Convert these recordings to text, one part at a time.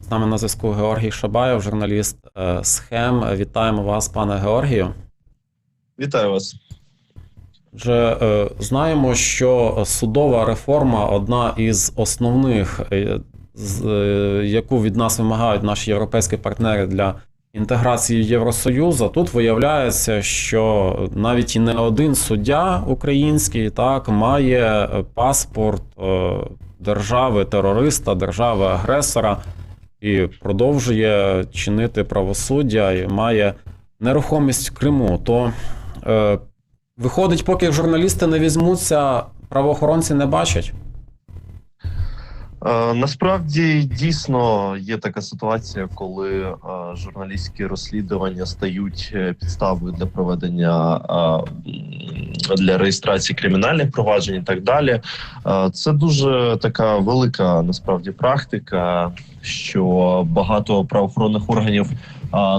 З нами на зв'язку Георгій Шабаєв, журналіст е, Схем. Вітаємо вас, пане Георгію. Вітаю вас. Вже е, знаємо, що судова реформа одна із основних, е, з, е, яку від нас вимагають наші європейські партнери для інтеграції Євросоюзу. Тут виявляється, що навіть і не один суддя український так має паспорт е, держави терориста, держави агресора і продовжує чинити правосуддя і має нерухомість в Криму. То е, Виходить, поки журналісти не візьмуться, правоохоронці не бачать. Е, насправді дійсно є така ситуація, коли е, журналістські розслідування стають е, підставою для проведення для реєстрації кримінальних проваджень і так далі. Це дуже така велика насправді практика, що багато правоохоронних органів.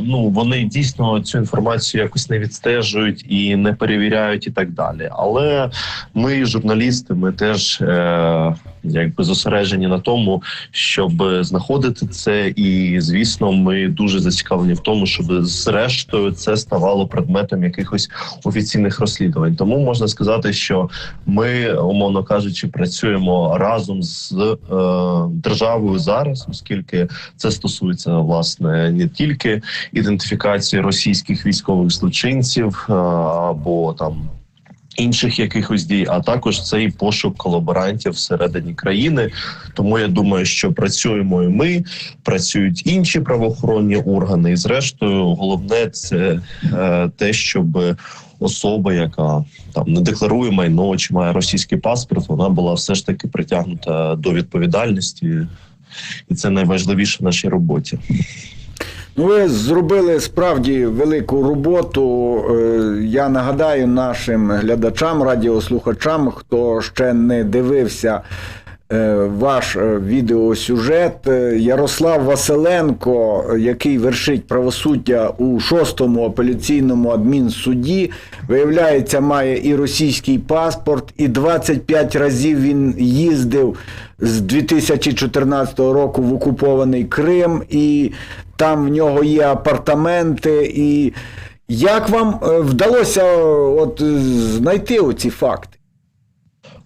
Ну вони дійсно цю інформацію якось не відстежують і не перевіряють, і так далі. Але ми, журналісти, ми теж е, якби зосереджені на тому, щоб знаходити це. І звісно, ми дуже зацікавлені в тому, щоб зрештою це ставало предметом якихось офіційних розслідувань. Тому можна сказати, що ми, умовно кажучи, працюємо разом з е, державою зараз, оскільки це стосується власне не тільки ідентифікації російських військових злочинців е, або там інших якихось дій, а також цей пошук колаборантів всередині країни. Тому я думаю, що працюємо і ми, працюють інші правоохоронні органи, і зрештою, головне це е, те, щоб особа, яка там не декларує майно чи має російський паспорт, вона була все ж таки притягнута до відповідальності, і це найважливіше в нашій роботі. Ну, ви зробили справді велику роботу. Е, Я нагадаю нашим глядачам, радіослухачам, хто ще не дивився ваш е, відеосюжет. Е, Ярослав Василенко, е, який вершить правосуддя у шостому апеляційному адмінсуді, виявляється, має і російський паспорт, і 25 разів він їздив з 2014 року в окупований Крим, і там в нього є апартаменти. І як вам е, вдалося е, от е, знайти оці факти?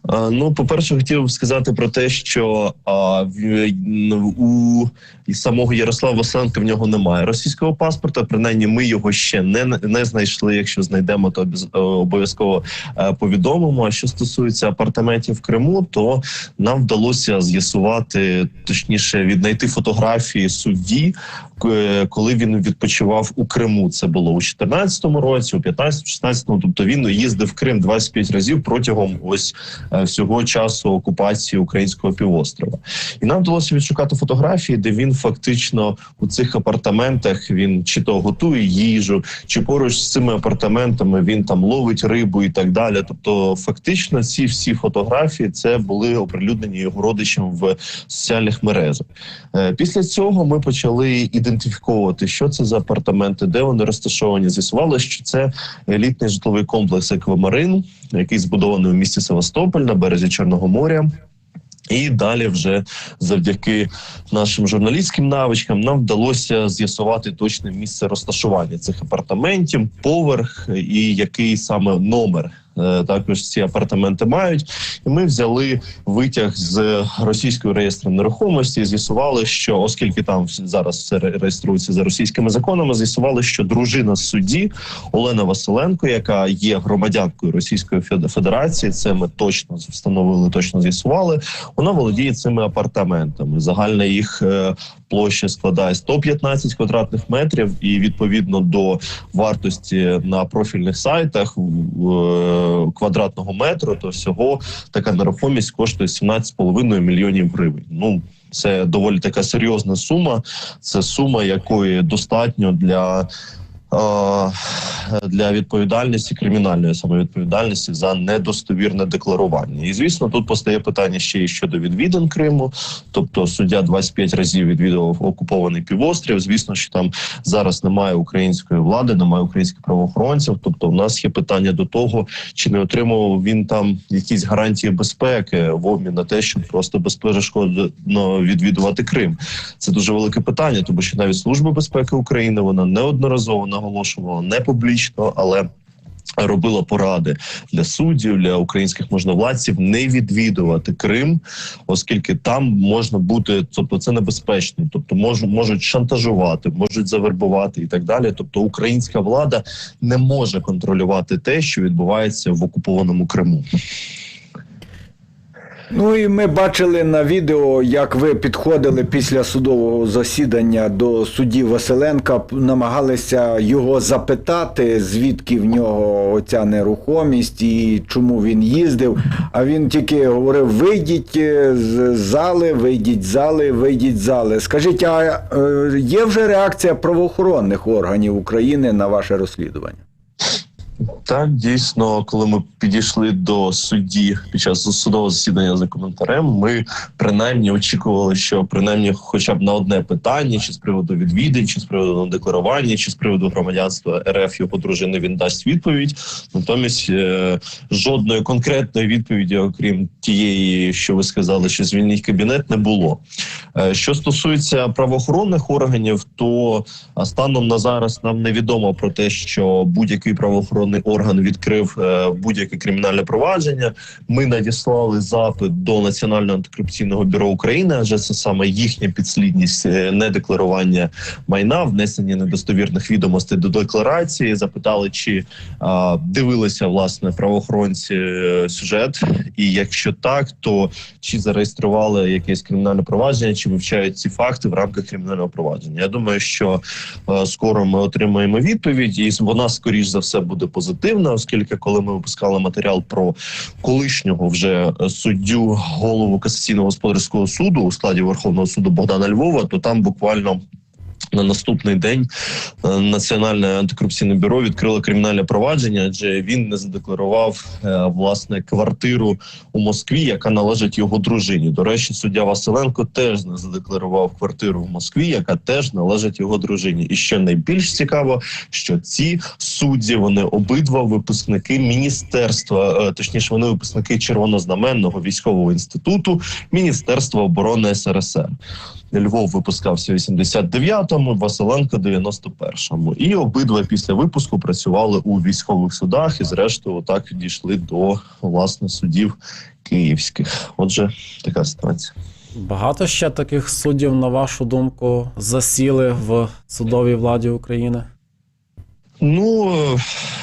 А, Ну, по-перше, хотів сказати про те, що а, в, у самого Ярослава Василенка в нього немає російського паспорта. Принаймні, ми його ще не, не знайшли. Якщо знайдемо, то е, обов'язково е, повідомимо. А що стосується апартаментів в Криму, то нам вдалося з'ясувати, точніше, віднайти фотографії судді, коли він відпочивав у Криму. Це було у 2014 році, у 15-16, Тобто він їздив в Крим 25 разів протягом ось е, всього часу окупації українського півострова. І нам вдалося відшукати фотографії, де він фактично у цих апартаментах він чи то готує їжу, чи поруч з цими апартаментами він там ловить рибу і так далі. Тобто, фактично, ці всі фотографії це були оприлюднені його родичам в соціальних мережах. Е, Після цього ми почали ідентифіковувати, що це за апартаменти, де вони розташовані. З'ясували, що це елітний житловий комплекс Еквамарин, який збудований у місті Севастополь на березі Чорного моря. І далі, вже завдяки нашим журналістським навичкам, нам вдалося з'ясувати точне місце розташування цих апартаментів, поверх і який саме номер. Е, Також ці апартаменти мають, і ми взяли витяг з російського реєстру нерухомості. З'ясували, що оскільки там зараз все реєструється за російськими законами, з'ясували, що дружина судді Олена Василенко, яка є громадянкою Російської Фед- Федерації, це ми точно встановили, точно з'ясували. Вона володіє цими апартаментами. Загальна їх е, площа складає 115 квадратних метрів, і відповідно до вартості на профільних сайтах е, квадратного метру, то всього така нерухомість коштує 17,5 мільйонів гривень. Ну це доволі така серйозна сума. Це сума, якої достатньо для для відповідальності кримінальної самовідповідальності за недостовірне декларування. І звісно, тут постає питання ще й щодо відвідин Криму. Тобто суддя 25 разів відвідував окупований півострів. Звісно, що там зараз немає української влади, немає українських правоохоронців. Тобто, в нас є питання до того, чи не отримував він там якісь гарантії безпеки в обмін на те, щоб просто безперешкодно відвідувати Крим. Це дуже велике питання, тому що навіть служба безпеки України вона неодноразово наголошувала не публічно, але. Робила поради для суддів, для українських можновладців не відвідувати Крим, оскільки там можна бути, тобто це небезпечно, тобто можуть можуть шантажувати, можуть завербувати і так далі. Тобто, українська влада не може контролювати те, що відбувається в окупованому Криму. Ну і ми бачили на відео, як ви підходили після судового засідання до судді Василенка, намагалися його запитати, звідки в нього оця нерухомість і чому він їздив. А він тільки говорив: вийдіть е, з зали, вийдіть з зали, вийдіть з зали. Скажіть, а е, є вже реакція правоохоронних органів України на ваше розслідування? Так, дійсно, коли ми підійшли до судді під час судового засідання за коментарем, ми принаймні очікували, що принаймні, хоча б на одне питання, чи з приводу відвідин, чи з приводу декларування, чи з приводу громадянства РФ його дружини він дасть відповідь. Натомість е, жодної конкретної відповіді, окрім тієї, що ви сказали, що звільніть кабінет, не було. Е, Що стосується правоохоронних органів, то станом на зараз нам невідомо про те, що будь-який правоохоронний орган відкрив е, будь-яке кримінальне провадження. Ми надіслали запит до Національного антикорупційного бюро України, адже це саме їхня підслідність е, недекларування майна, внесення недостовірних відомостей до декларації. Запитали, чи а, дивилися власне правоохоронці е, сюжет, і якщо так, то чи зареєстрували якесь кримінальне провадження, чи вивчають ці факти в рамках кримінального провадження. Я думаю, що е, скоро ми отримаємо відповідь, і вона скоріш за все буде позитивна, оскільки коли ми випускали матеріал про колишнього вже е, суддю голову касаційного господарського суду у складі Верховного суду Богдана Львова, то там буквально. На наступний день е, Національне антикорупційне бюро відкрило кримінальне провадження, адже він не задекларував е, власне квартиру у Москві, яка належить його дружині. До речі, суддя Василенко теж не задекларував квартиру в Москві, яка теж належить його дружині. І що найбільш цікаво, що ці судді вони обидва випускники міністерства, е, точніше, вони випускники червонознаменного військового інституту Міністерства оборони СРСР. Львов випускався в 89-му, Василенко 91-му. І обидва після випуску працювали у військових судах і, зрештою, так дійшли до власне судів київських. Отже, така ситуація. Багато ще таких суддів, на вашу думку, засіли в судовій владі України? Ну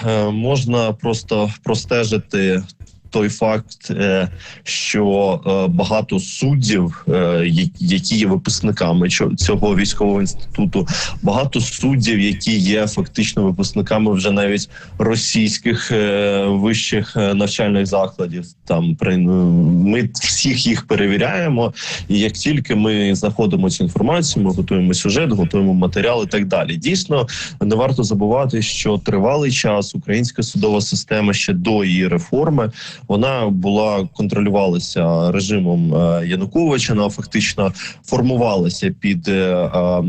е, можна просто простежити той факт, е, що е, багато суддів, е, які є випускниками цього військового інституту, багато суддів, які є фактично випускниками вже навіть російських вищих навчальних закладів. Там ми всіх їх перевіряємо, і як тільки ми знаходимо цю інформацію, ми готуємо сюжет, готуємо матеріал і так далі. Дійсно, не варто забувати, що тривалий час українська судова система ще до її реформи вона була контролювалася режимом е, Януковича. Вона фактично формувалася під е, е,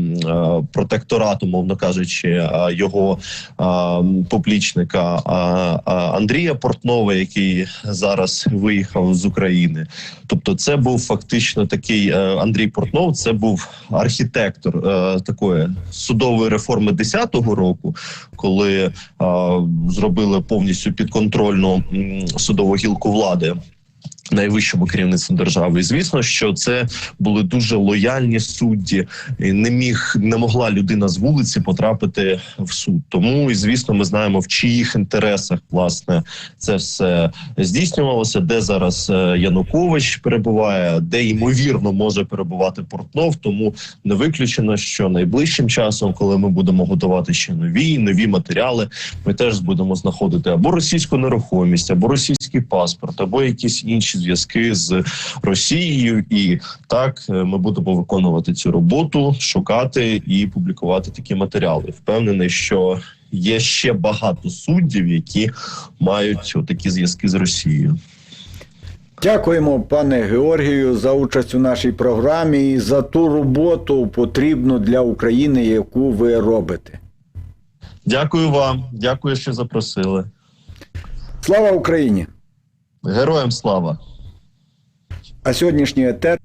протекторатом, мовно кажучи, його поплічника Андрія Портнова, який зараз виїхав з України. Тобто, це був фактично такий Андрій Портнов. Це був архітектор такої судової реформи 10-го року, коли зробили повністю підконтрольну судову гілку влади. Найвищому керівництву держави, і звісно, що це були дуже лояльні судді. І не міг не могла людина з вулиці потрапити в суд. Тому і звісно, ми знаємо в чиїх інтересах власне це все здійснювалося. Де зараз е, Янукович перебуває, де ймовірно може перебувати Портнов. Тому не виключено, що найближчим часом, коли ми будемо готувати ще нові нові матеріали, ми теж будемо знаходити або російську нерухомість, або російський паспорт, або якісь інші зв'язки з Росією. І так е, ми будемо виконувати цю роботу, шукати і публікувати такі матеріали. Впевнений, що є ще багато суддів, які мають такі зв'язки з Росією. Дякуємо, пане Георгію, за участь у нашій програмі і за ту роботу потрібну для України, яку ви робите. Дякую вам, дякую, що запросили. Слава Україні! Героям слава! А сьогоднішній етер